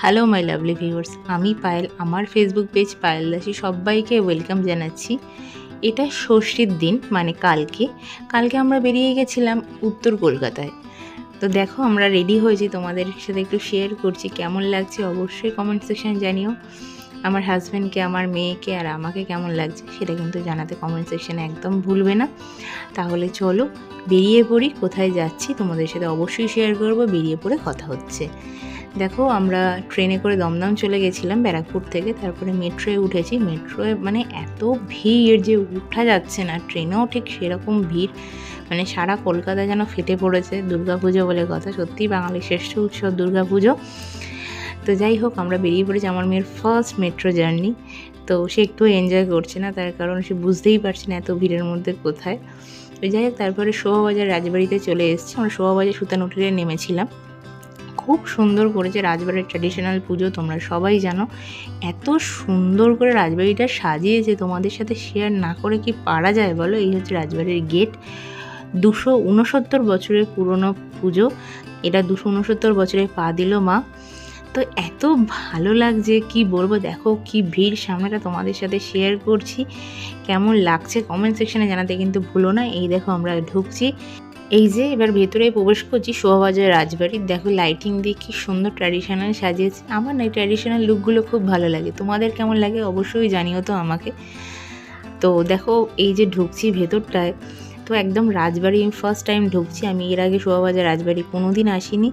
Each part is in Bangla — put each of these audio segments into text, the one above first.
হ্যালো মাই লাভলি ভিউয়ার্স আমি পায়েল, আমার ফেসবুক পেজ পায়েল দাসী সবাইকে ওয়েলকাম জানাচ্ছি। এটা ষষ্ঠীর দিন মানে কালকে। কালকে আমরা বেরিয়ে গেছিলাম উত্তর কলকাতায়। তো দেখো, আমরা রেডি হয়েছি তোমাদের সাথে একটু শেয়ার করছি, কেমন লাগছে অবশ্যই কমেন্ট সেকশন জানিও। আমার হাজব্যান্ডকে আমার মেয়েকে আর আমাকে কেমন লাগছে সেটা কিন্তু জানাতে কমেন্ট সেকশনে একদম ভুলবে না। তাহলে চলো, বেরিয়ে পড়ি, কোথায় যাচ্ছি তোমাদের সাথে অবশ্যই শেয়ার করব, বেরিয়ে পড়ে কথা হচ্ছে। দেখো, আমরা ট্রেনে করে দমদম চলে গেছিলাম ব্যারাকপুর থেকে। তারপরে মেট্রোয় উঠেছি। মেট্রোয় মানে এত ভিড় যে উঠা যাচ্ছে না। ট্রেনেও ঠিক সেরকম ভিড়। মানে সারা কলকাতা যেন ফেটে পড়েছে দুর্গাপুজো বলে কথা। সত্যি বাঙালির শ্রেষ্ঠ উৎসব দুর্গাপুজো। তো যাই হোক, আমরা বেরিয়ে পড়েছি আমার মেয়ের ফার্স্ট মেট্রো জার্নি তো সে একটু এনজয় করছে না, তার কারণ সে বুঝতেই পারছে না এত ভিড়ের মধ্যে কোথায়। তো যাই হোক, তারপরে শোভাবাজার রাজবাড়িতে চলে এসেছি। আমরা শোভাবাজার সুতানুটিতে নেমেছিলাম। খুব সুন্দর করেছে রাজবাড়ির ট্র্যাডিশনাল পুজো, তোমরা সবাই জানো। এত সুন্দর করে রাজবাড়িটা সাজিয়েছে, তোমাদের সাথে শেয়ার না করে কি পারা যায় বলো? এই হচ্ছে রাজবাড়ির গেট দুশো উনসত্তর বছরের পুরনো পুজো। এটা দুশো উনসত্তর বছরে পা দিল মা। তো এত ভালো লাগছে, কি বলব? দেখো কি ভিড়, সামনেটা তোমাদের সাথে শেয়ার করছি। কেমন লাগছে? কমেন্ট সেকশনে জানাতে কিন্তু ভুলো না। এই দেখো আমরা ঢুকছি। এই যে এবার ভেতরে প্রবেশ করছি শোভাবাজার রাজবাড়ির দেখো লাইটিং দিয়ে কি সুন্দর ট্র্যাডিশনাল সাজিয়েছে। আমার না এই ট্র্যাডিশনাল লুকগুলো খুব ভালো লাগে। তোমাদের কেমন লাগে অবশ্যই জানিও তো আমাকে। তো দেখো এই যে ঢুকছি ভেতরটায়, তো একদম রাজবাড়ি আমি ফার্স্ট টাইম ঢুকছি। আমি এর আগে শোভাবাজার রাজবাড়ি কোনো দিন আসিনি।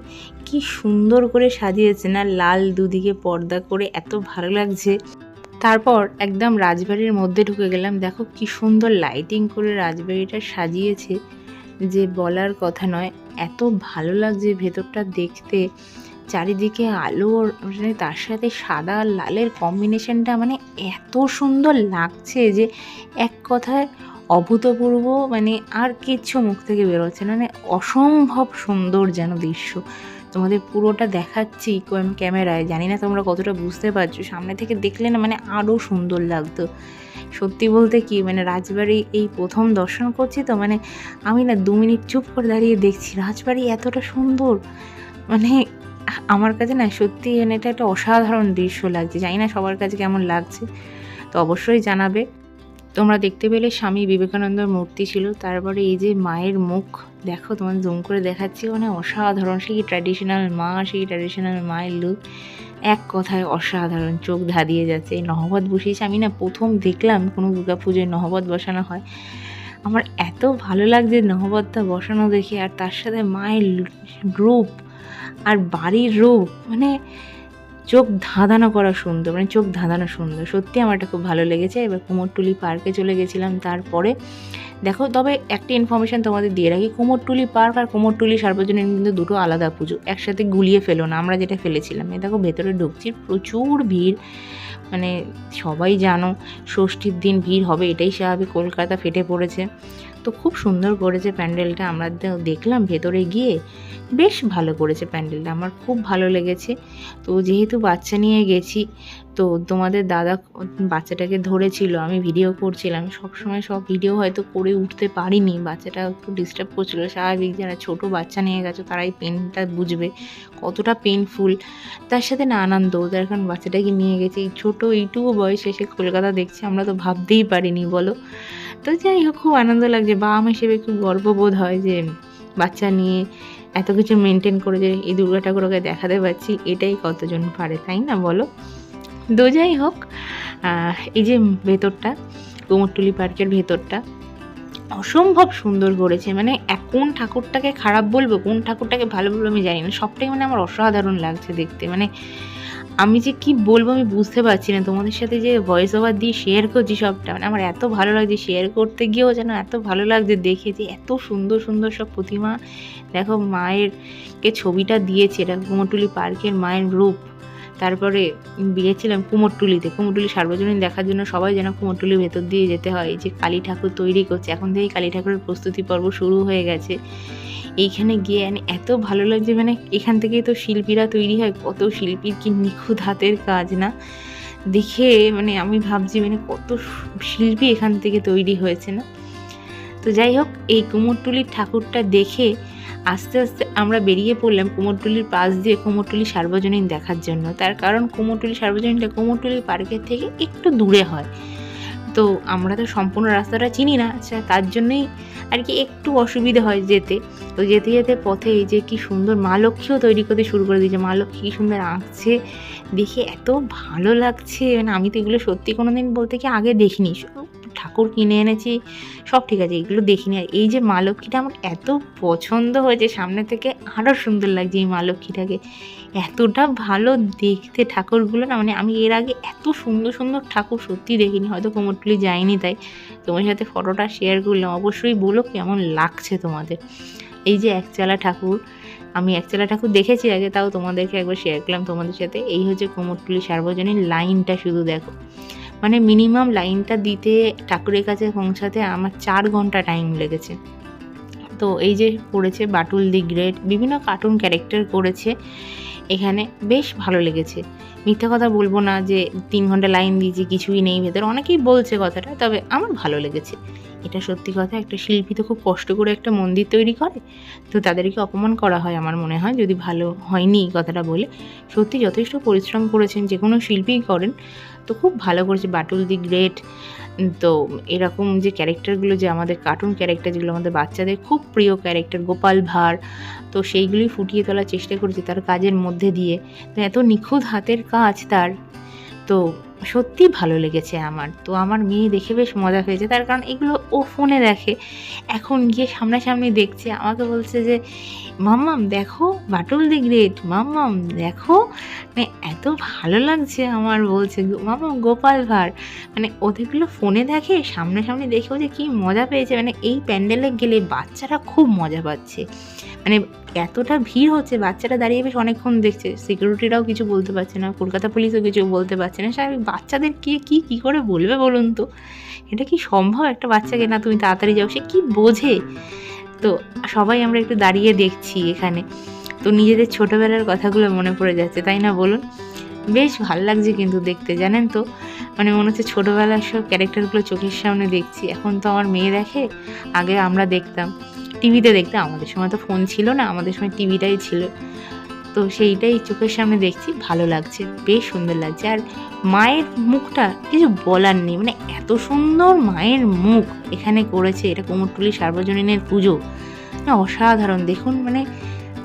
কি সুন্দর করে সাজিয়েছে না, লাল দুদিকে পর্দা করে এত ভালো লাগছে। তারপর একদম রাজবাড়ির মধ্যে ঢুকে গেলাম। দেখো কি সুন্দর লাইটিং করে রাজবাড়িটা সাজিয়েছে। যে বলার কথা নয়, এত ভালো লাগছে ভেতরটা দেখতে। চারিদিকে আলো মানে তার সাথে সাদা আর লালের কম্বিনেশনটা মানে এত সুন্দর লাগছে যে এক কথায় অভূতপূর্ব মানে আর কিচ্ছু মুখ থেকে বেরোচ্ছে না। মানে অসম্ভব সুন্দর যেন দৃশ্য। তোমাদের পুরোটা দেখাচ্ছি ক্যাম- ক্যামেরায়। জানি না তোমরা কতটা বুঝতে পারছ। সামনে থেকে দেখলে না মানে আরও সুন্দর লাগতো। সত্যি বলতে কি মানে রাজবাড়ি এই প্রথম দর্শন করছি তো মানে আমি না দু মিনিট চুপ করে দাঁড়িয়ে দেখছি রাজবাড়ি এতটা সুন্দর। মানে আমার কাছে না সত্যি মানে এটা একটা অসাধারণ দৃশ্য লাগছে। জানি না সবার কাছে কেমন লাগছে, তো অবশ্যই জানাবে। তোমরা দেখতে পেলে স্বামী বিবেকানন্দর মূর্তি ছিল। তারপরে এই যে মায়ের মুখ, দেখো তোমার জুম করে দেখাচ্ছি মানে অসাধারণ। সেই ট্র্যাডিশনাল মা, সেই ট্র্যাডিশনাল মায়ের লুক এক কথায় অসাধারণ, চোখ ধাঁধিয়ে যাচ্ছে। এই নহবত বসিয়েছে। আমি না প্রথম দেখলাম কোনো দুর্গা পুজোয় নহবত বসানো হয়। আমার এত ভালো লাগছে নহবতটা বসানো দেখে, আর তার সাথে মায়ের রূপ আর বাড়ির রূপ মানে চোখ ধাঁধানো করা সুন্দর মানে চোখ ধাঁধানো সুন্দর। সত্যি আমার এটা খুব ভালো লেগেছে। এবার কুমোরটুলি পার্কে চলে গেছিলাম তারপরে। দেখো, তবে একটি ইনফরমেশান তোমাদের দিয়ে রাখি, কুমোরটুলি পার্ক আর কুমোরটুলি সার্বজনীন কিন্তু দুটো আলাদা পুজো, একসাথে গুলিয়ে ফেলো না, আমরা যেটা ফেলেছিলাম। এ দেখো, ভেতরে ঢুকছি, প্রচুর ভিড় মানে সবাই জানো, ষষ্ঠীর দিন ভিড় হবে, এটাই স্বাভাবিক, কলকাতা ফেটে পড়েছে। তো খুব সুন্দর করেছে প্যান্ডেলটা, আমরা দেখলাম ভেতরে গিয়ে। বেশ ভালো করেছে প্যান্ডেলটা, আমার খুব ভালো লেগেছে। তো যেহেতু বাচ্চা নিয়ে গেছি, তো তোমাদের দাদা বাচ্চাটাকে ধরেছিল, আমি ভিডিও করছিলাম। সব সময় সব ভিডিও হয়তো করে উঠতে পারিনি, বাচ্চাটা একটু ডিস্টার্ব করছিল। স্বাভাবিক যারা ছোট বাচ্চা নিয়ে গেছো, তারাই পেনটা বুঝবে কতটা পেনফুল তার সাথে না আনন্দ, তার কারণ বাচ্চাটাকে নিয়ে গেছি। এই ছোটো, এইটুকু বয়সে এসে কলকাতা দেখছি, আমরা তো ভাবতেই পারিনি, বলো। তো যাই হোক, খুব আনন্দ লাগছে। বাবা মা হিসেবে খুব গর্ববোধ হয় যে বাচ্চা নিয়ে এত কিছু মেনটেন করে যে এই দুর্গা ঠাকুরকে দেখাতে পারছি, এটাই কতজন পারে, তাই না বলো? তো যাই হোক এই যে ভেতরটা, কুমোরটুলি পার্কের ভেতরটা, অসম্ভব সুন্দর করেছে। মানে কোন ঠাকুরটাকে খারাপ বলব, কোন ঠাকুরটাকে ভালো বলব আমি জানি না। সবটাই মানে আমার অসাধারণ লাগছে দেখতে। মানে আমি যে কি বলব আমি বুঝতে পারছি না। তোমাদের সাথে যে ভয়েস ওভার দিয়ে শেয়ার করছি সবটা মানে আমার এত ভালো লাগছে শেয়ার করতে গিয়েও যেন এত ভালো লাগছে দেখে যে এত সুন্দর সুন্দর সব প্রতিমা। দেখো মায়ের কে ছবিটা দিয়েছে, এটা কুমোরটুলি পার্কের মায়ের রূপ। তারপরে গিয়েছিলাম কুমোরটুলিতে, কুমোরটুলি সার্বজনীন দেখার জন্য সবাই যেন কুমোরটুলির ভেতর দিয়ে যেতে হয়। যে কালী ঠাকুর তৈরি করছে, এখন থেকেই কালী ঠাকুরের প্রস্তুতি পর্ব শুরু হয়ে গেছে। এইখানে গিয়ে মানে এত ভালো লাগছে মানে এখান থেকেই তো শিল্পীরা তৈরি হয়, কত শিল্পীর কি নিখুঁত হাতের কাজ না? দেখে মানে আমি ভাবছি মানে কত শিল্পী এখান থেকে তৈরি হয়েছে না? তো যাই হোক, এই কুমোরটুলির ঠাকুরটা দেখে আস্তে আস্তে আমরা বেরিয়ে পড়লাম কুমোরটুলির পাশ দিয়ে কুমোরটুলি সার্বজনীন দেখার জন্য। তার কারণ কুমোরটুলি সার্বজনীনটা কুমোরটুলি পার্কের থেকে একটু দূরে হয়। তো আমরা তো সম্পূর্ণ রাস্তাটা চিনি না আচ্ছা তার জন্যই আর কি একটু অসুবিধা হয় যেতে। তো যেতে যেতে পথে এই যে কি সুন্দর মা লক্ষ্মীও তৈরি করতে শুরু করে দিয়েছে। মা লক্ষ্মী কী সুন্দর আঁকছে, দেখে এত ভালো লাগছে। মানে আমি তো এগুলো সত্যি কোনো দিন বলতে কি আগে দেখিনি। ঠাকুর কিনে এনেছি, সব ঠিক আছে, এগুলো দেখিনি। আর এই যে মা লক্ষ্মীটা আমার এত পছন্দ হয়েছে, সামনে থেকে আরও সুন্দর লাগছে এই মা লক্ষ্মীটাকে। এতটা ভালো দেখতে ঠাকুরগুলো না মানে আমি এর আগে এত সুন্দর সুন্দর ঠাকুর সত্যি দেখিনি, হয়তো কোমরটুলি যায়নি তাই। তোমার সাথে ফটোটা শেয়ার করলাম, অবশ্যই বলো কেমন লাগছে তোমাদের। এই যে একচালা ঠাকুর, আমি একচালা ঠাকুর দেখেছি আগে, তাও তোমাদেরকে একবার শেয়ার করলাম তোমাদের সাথে। এই হচ্ছে কোমরটুলি সার্বজনীন লাইনটা শুধু দেখো। মানে মিনিমাম লাইনটা দিতে, ঠাকুরের কাছে পৌঁছাতে আমার চার ঘণ্টা টাইম লেগেছে। তো এই যে করেছে বাটুল দি গ্রেট, বিভিন্ন কার্টুন ক্যারেক্টার করেছে। এখানে বেশ ভালো লেগেছে। মিথ্যা কথা বলব না যে তিন ঘণ্টা লাইন দিয়েছি কিছুই নেই ভেতরে, অনেকেই বলছে কথাটা, তবে আমার ভালো লেগেছে। এটা সত্যি কথা, একটা শিল্পী তো খুব কষ্ট করে একটা মন্দির তৈরি করে, তো তাদেরকে অপমান করা হয় আমার মনে হয়, যদি ভালো হয়নি কথাটা বলে। সত্যি যথেষ্ট পরিশ্রম করেছেন, যে কোনো শিল্পীই করেন, তো খুব ভালো করেছে। বাটুল দি গ্রেট, তো এরকম যে ক্যারেক্টারগুলো যে আমাদের কার্টুন ক্যারেক্টার যেগুলো আমাদের বাচ্চাদের, খুব প্রিয় ক্যারেক্টার গোপাল ভাঁড় তো সেইগুলি ফুটিয়ে তোলার চেষ্টা করেছে তার কাজের মধ্যে দিয়ে। তো এত নিখুঁত হাতের কাজ তার। তো সত্যি ভালো লেগেছে আমার। তো আমার মেয়ে দেখে বেশ মজা হয়েছে। তার কারণ এগুলো ও ফোনে দেখে। এখন গিয়ে সামনাসামনি দেখছে। আমাকে বলছে যে মাম্মাম, দেখো, বাটুল দি গ্রেট, মাম্মাম, দেখো মানে এত ভালো লাগছে আমার বলছে, মাম্মাম, গোপাল ভাঁড় মানে ওদেরগুলো ফোনে দেখে, সামনাসামনি দেখেও যে কী মজা পেয়েছে মানে এই প্যান্ডেলে গেলে বাচ্চারা খুব মজা পাচ্ছে। মানে এতটা ভিড় হচ্ছে, বাচ্চারা দাঁড়িয়ে বেশ অনেকক্ষণ দেখছে সিকিউরিটিরাও কিছু বলতে পারছে না, কলকাতা পুলিশও কিছু বলতে পারছে না, স্বাভাবিক বাচ্চাদের কে, কী কী করে বলবে বলুন তো? এটা কি সম্ভব একটা বাচ্চাকে না তুমি তাড়াতাড়ি যাও, সে কী বোঝে? তো সবাই আমরা একটু দাঁড়িয়ে দেখছি এখানে। তো নিজেদের ছোটোবেলার কথাগুলো মনে পড়ে যাচ্ছে, তাই না বলুন? বেশ ভালো লাগছে কিন্তু দেখতে, জানেন তো? মানে মনে হচ্ছে ছোটোবেলার সব ক্যারেক্টারগুলো চোখের সামনে দেখছি। এখন তো আমার মেয়ে দেখে, আগে আমরা দেখতাম। টিভিতে দেখতাম, আমাদের সময় তো ফোন ছিল না, আমাদের সময় টিভিটাই ছিল। তো সেইটাই চোখের সামনে দেখছি, ভালো লাগছে, বেশ সুন্দর লাগছে। আর মায়ের মুখটা কিছু বলার নেই মানে এত সুন্দর মায়ের মুখ এখানে করেছে, এটা কুমোরটুলি সার্বজনীনের পুজো। না, অসাধারণ, দেখুন মানে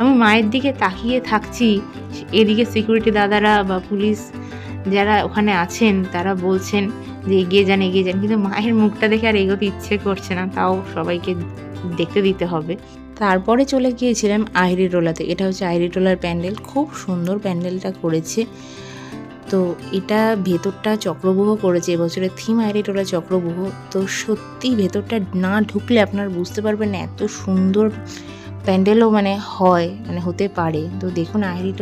আমি মায়ের দিকে তাকিয়ে থাকছি, এদিকে সিকিউরিটি দাদারা বা পুলিশ যারা ওখানে আছেন, তারা বলছেন যে এগিয়ে যান এগিয়ে যান, কিন্তু মায়ের মুখটা দেখে আর এগোতে ইচ্ছে করছে না, তাও সবাইকে দেখতে দিতে হবে। তারপরে চলে গিয়েছিলাম আইরি টোলাতে এটা হচ্ছে আইরি টোলার প্যান্ডেল। খুব সুন্দর প্যান্ডেলটা করেছে। তো এটা ভেতরটা চক্রবুহ করেছে। এবছরের থিম আইরি টোলা চক্রবুহ। তো সত্যি ভেতরটা না ঢুকলে আপনার বুঝতে পারবেন না, এত সুন্দর প্যান্ডেলও মানে হয় মানে হতে পারে। তো দেখুন আইরি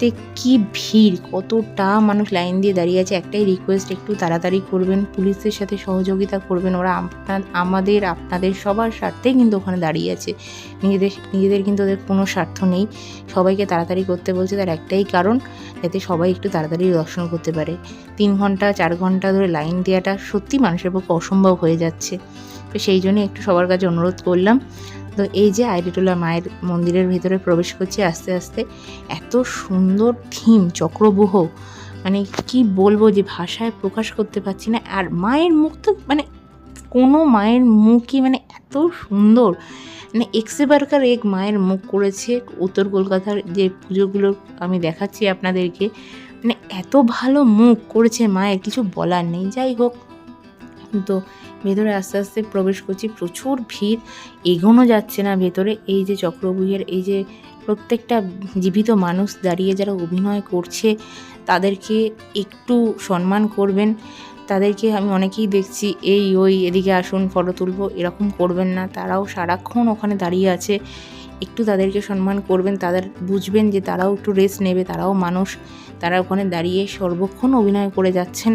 টোলার তে কি ভিড়, কতটা মানুষ লাইন দিয়ে দাঁড়িয়ে আছে। একটাই রিকোয়েস্ট একটু তাড়াতাড়ি করবেন, পুলিশের সাথে সহযোগিতা করবেন। ওরা আপনার, আমাদের, আপনাদের সবার স্বার্থেই কিন্তু ওখানে দাঁড়িয়ে আছে। নিজেদের নিজেদের কিন্তু ওদের কোনো স্বার্থ নেই। সবাইকে তাড়াতাড়ি করতে বলছে তার একটাই কারণ, যাতে সবাই একটু তাড়াতাড়ি দর্শন করতে পারে। তিন ঘণ্টা, চার ঘণ্টা ধরে লাইন দেওয়াটা সত্যি মানুষের পক্ষে অসম্ভব হয়ে যাচ্ছে। তো সেই জন্য একটু সবার কাছে অনুরোধ করলাম। তো এই যে আইডিটোলা মায়ের মন্দিরের ভিতরে প্রবেশ করছি আস্তে আস্তে, এত সুন্দর থিম চক্রবুহ। মানে কি বলব যে ভাষায় প্রকাশ করতে পারছি না। আর মায়ের মুখ তো মানে কোনো মায়ের মুখই মানে এত সুন্দর। মানে এক্সেবারকার এক মায়ের মুখ করেছে উত্তর কলকাতার যে পুজোগুলো আমি দেখাচ্ছি আপনাদেরকে। মানে এত ভালো মুখ করেছে মায়ের, কিছু বলার নেই। যাই হোক তো ভেতরে আস্তে আস্তে প্রবেশ করছি, প্রচুর ভিড়, এগোনো যাচ্ছে না ভেতরে। এই যে চক্রবুহের, এই যে প্রত্যেকটা জীবিত মানুষ দাঁড়িয়ে যারা অভিনয় করছে, তাদেরকে একটু সম্মান করবেন। তাদেরকে আমি অনেকেই দেখছি, এই ওই এদিকে আসুন, ফটো তুলবো, এরকম করবেন না। তারাও সারাক্ষণ ওখানে দাঁড়িয়ে আছে। একটু তাদেরকে সম্মান করবেন, তাদের বুঝবেন যে তারাও একটু রেস্ট নেবে, তারাও মানুষ। তারা ওখানে দাঁড়িয়ে সর্বক্ষণ অভিনয় করে যাচ্ছেন,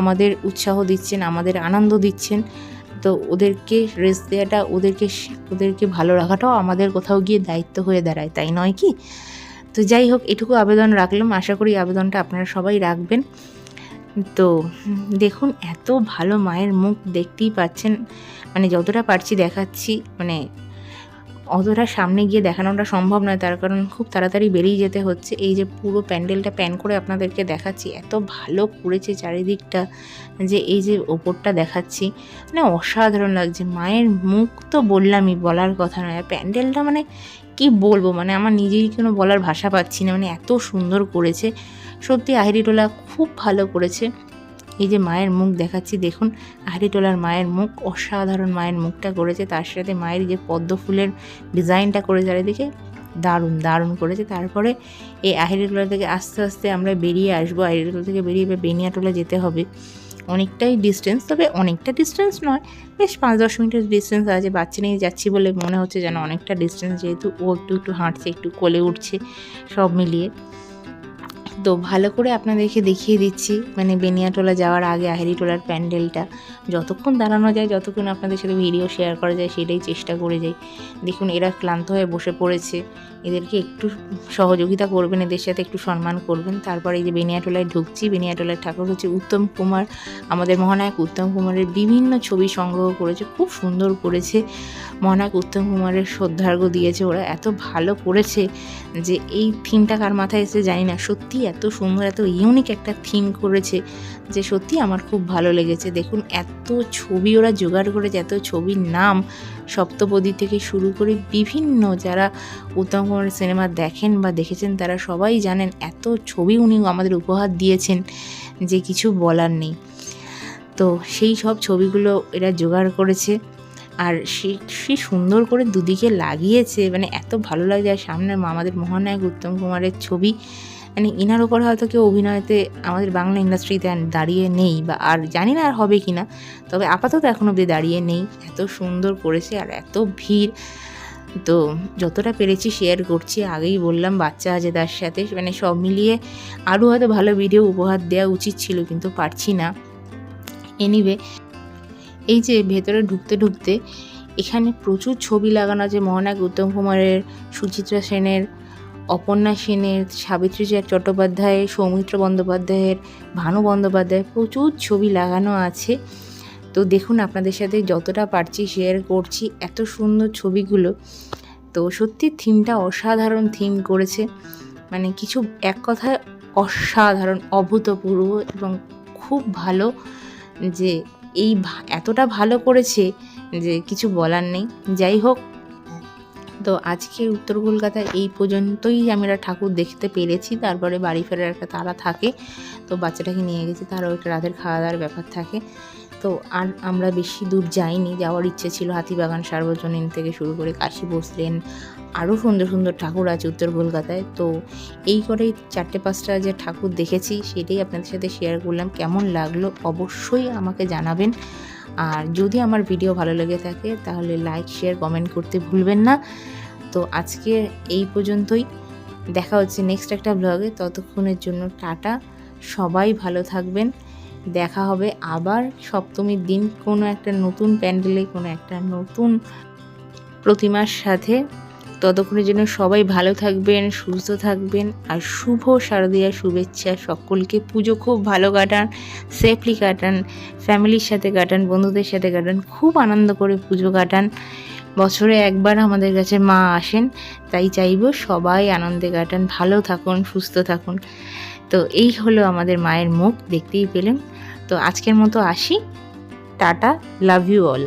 আমাদের উৎসাহ দিচ্ছেন, আমাদের আনন্দ দিচ্ছেন। তো ওদেরকে রেস্ট দেওয়াটা ওদেরকে ওদেরকে ভালো রাখাটাও আমাদের কোথাও গিয়ে দায়িত্ব হয়ে দাঁড়ায়, তাই নয় কি? তো যাই হোক, এটুকু আবেদন রাখলাম। আশা করি আবেদনটা আপনারা সবাই রাখবেন। তো দেখুন, এত ভালো মায়ের মুখ দেখতেই পাচ্ছেন। মানে যতটা পারছি দেখাচ্ছি মানে অতটা সামনে গিয়ে দেখানোটা সম্ভব নয়, তার কারণ খুব তাড়াতাড়ি বেরিয়ে যেতে হচ্ছে। এই যে পুরো প্যান্ডেলটা প্যান করে আপনাদেরকে দেখাচ্ছি, এত ভালো করেছে চারিদিকটা যে এই যে ওপরটা দেখাচ্ছি মানে অসাধারণ লাগছে। মায়ের মুখ তো বললামই, বলার কথা নয়। প্যান্ডেলটা মানে কি বলব মানে আমার নিজেরই কোনো বলার ভাষা পাচ্ছি না মানে এত সুন্দর করেছে। সত্যি আহিরিটোলা খুব ভালো করেছে। এই যে মায়ের মুখ দেখাচ্ছি, দেখুন আহিরিটোলার মায়ের মুখ, অসাধারণ মায়ের মুখটা করেছে, তার সাথে মায়ের যে পদ্ম ফুলের ডিজাইনটা করে চারিদিকে দারুণ দারুণ করেছে। তারপরে এই আহিরিটোলা থেকে আস্তে আস্তে আমরা বেরিয়ে আসব আহিরিটোলা থেকে বেরিয়ে এবার বেনিয়াটোলা যেতে হবে। অনেকটাই ডিস্টেন্স তবে অনেকটা ডিস্টেন্স নয়, বেশ পাঁচ দশ মিনিটের ডিস্টেন্স আছে, বাচ্চা নিয়ে যাচ্ছি বলে মনে হচ্ছে যেন অনেকটা ডিস্টেন্স যেহেতু ও একটু একটু হাঁটছে, একটু কোলে উঠছে, সব মিলিয়ে। তো ভালো করে আপনাদেরকে দেখিয়ে দিচ্ছি মানে বেনিয়াটোলা যাওয়ার আগে, আহেরিটোলার প্যান্ডেলটা। যতক্ষণ দাঁড়ানো যায়, যতক্ষণ আপনাদের সাথে ভিডিও শেয়ার করা যায়, সেটাই চেষ্টা করে যাই। দেখুন, এরা ক্লান্ত হয়ে বসে পড়েছে। এদেরকে একটু সহযোগিতা করবেন, এদের সাথে একটু সম্মান করবেন। তারপরে এই যে বেনিয়াটোলায় ঢুকছি, বেনিয়াটোলার ঠাকুর হচ্ছে উত্তম কুমার। আমাদের মহানায়ক উত্তম কুমারের বিভিন্ন ছবি সংগ্রহ করেছে, খুব সুন্দর করেছে। মহানায়ক উত্তম কুমারের শ্রদ্ধার্ঘ্য দিয়েছে। ওরা এত ভালো করেছে যে এই থিমটা কার মাথায় এসে জানি না। সত্যি এত সুন্দর, এত ইউনিক একটা থিম করেছে যে সত্যি আমার খুব ভালো লেগেছে। দেখুন, এত ছবি ওরা জোগাড় করেছে, এত ছবির নাম সপ্তপদী থেকে শুরু করে বিভিন্ন যারা উত্তম কুমারের সিনেমা দেখেন বা দেখেছেন, তারা সবাই জানেন এত ছবি উনি আমাদের উপহার দিয়েছেন যে কিছু বলার নেই। তো সেই সব ছবিগুলো এরা জোগাড় করেছে। আর সে সুন্দর করে দুদিকে লাগিয়েছে মানে এত ভালো লাগছে আর সামনে আমাদের মহানায়ক উত্তম কুমারের ছবি। মানে ইনার ওপর হয়তো কেউ অভিনয়তে আমাদের বাংলা ইন্ডাস্ট্রিতে দাঁড়িয়ে নেই বা আর জানি না আর হবে কি না, তবে আপাতত এখন অবধি দাঁড়িয়ে নেই। এত সুন্দর করেছে আর এত ভিড়। তো যতটা পেরেছি শেয়ার করছি, আগেই বললাম বাচ্চা আছে তার সাথে মানে সব মিলিয়ে আরও হয়তো ভালো ভিডিও উপহার দেওয়া উচিত ছিল, কিন্তু পারছি না। এনিওয়ে এই যে ভেতরে ঢুকতে ঢুকতে এখানে প্রচুর ছবি লাগানো আছে। মহানায়ক উত্তম কুমারের, সুচিত্রা সেনের, অপর্ণা সেনের, সাবিত্রী চট্টোপাধ্যায়ের, সৌমিত্র বন্দ্যোপাধ্যায়ের, ভানু বন্দ্যোপাধ্যায়ের প্রচুর ছবি লাগানো আছে। তো দেখুন আপনাদের সাথে যতটা পারছি শেয়ার করছি, এত সুন্দর ছবিগুলো। তো সত্যি থিমটা অসাধারণ থিম করেছে। মানে কিছু এক কথায় অসাধারণ, অভূতপূর্ব এবং খুব ভালো যে এই এতটা ভালো করেছে যে কিছু বলার নেই। যাই হোক, তো আজকে উত্তর কলকাতা এই পর্যন্তই আমরা ঠাকুর দেখতে পেরেছি। তারপরে বাড়ি ফেরার একটা তারা থাকে, তো বাচ্চাটাকে নিয়ে গেছি, তারও একটা রাতের খাওয়া দাওয়ার ব্যাপার থাকে। তো আর আমরা বেশি দূর যাইনি, যাওয়ার ইচ্ছে ছিল হাতিবাগান সার্বজনীন থেকে শুরু করে কাশী বসলেন আরও সুন্দর সুন্দর ঠাকুর আছে উত্তর কলকাতায়। তো এই করেই চারটে পাঁচটা যে ঠাকুর দেখেছি, সেটাই আপনাদের সাথে শেয়ার করলাম। কেমন লাগল অবশ্যই আমাকে জানাবেন। আর যদি আমার ভিডিও ভালো লেগে থাকে, তাহলে লাইক শেয়ার কমেন্ট করতে ভুলবেন না। তো আজকে এই পর্যন্তই। দেখা হচ্ছে নেক্সট একটা ব্লগে ততক্ষণের জন্য টাটা। সবাই ভালো থাকবেন। দেখা হবে আবার সপ্তমীর দিন কোনো একটা নতুন প্যান্ডেলে, কোনো একটা নতুন প্রতিমার সাথে। ততক্ষণের জন্য সবাই ভালো থাকবেন, সুস্থ থাকবেন আর শুভ শারদীয়া শুভেচ্ছা। সকলকে পুজো খুব ভালো কাটান সেফলি কাটান, ফ্যামিলির সাথে কাটান, বন্ধুদের সাথে কাটান, খুব আনন্দ করে পুজো কাটান। বছরে একবার আমাদের কাছে মা আসেন, তাই চাইব সবাই আনন্দে কাটান, ভালো থাকুন, সুস্থ থাকুন। তো এই হলো আমাদের মায়ের মুখ, দেখতেই পেলেন। তো আজকের মতো আসি। Tata love you all